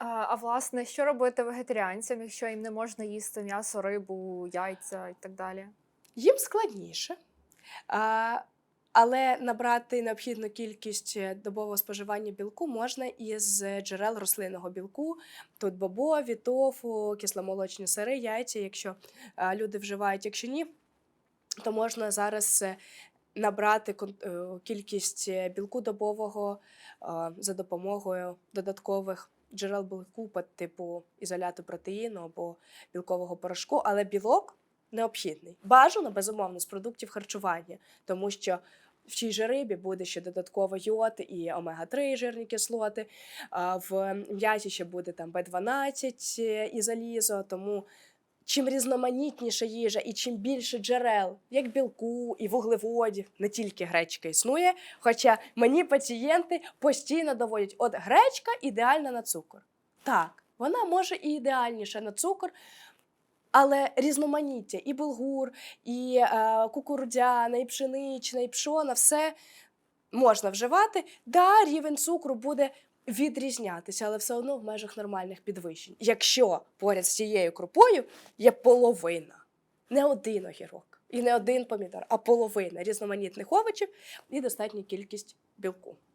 А, а власне, що робити вегетаріанцям, якщо їм не можна їсти м'ясо, рибу, яйця і так далі? Їм складніше. А, але набрати необхідну кількість добового споживання білку можна із джерел рослинного білку. Тут бобові, тофу, кисломолочні сири, яйця, якщо люди вживають, якщо ні, то можна зараз е, набрати е, кількість е, білку добового за допомогою додаткових джерел білку, типу ізоляту протеїну або білкового порошку, але білок необхідний. Бажано, безумовно, з продуктів харчування, тому що в тій же рибі буде ще додатково йод і омега-3 жирні кислоти. В м'ясі ще буде там B12 і залізо. Тому чим різноманітніша їжа і чим більше джерел, як білку і вуглеводів, не тільки гречка існує. Хоча мені пацієнти постійно доводять, от гречка ідеальна на цукор. Так, вона може і ідеальніша на цукор, але різноманіття і булгур, і е, кукурудзяна, і пшенична, і пшона, все можна вживати. Да, рівень цукру буде відрізнятися, але все одно в межах нормальних підвищень. Якщо поряд з цією крупою є половина, не один огірок і не один помідор, а половина різноманітних овочів і достатня кількість білку.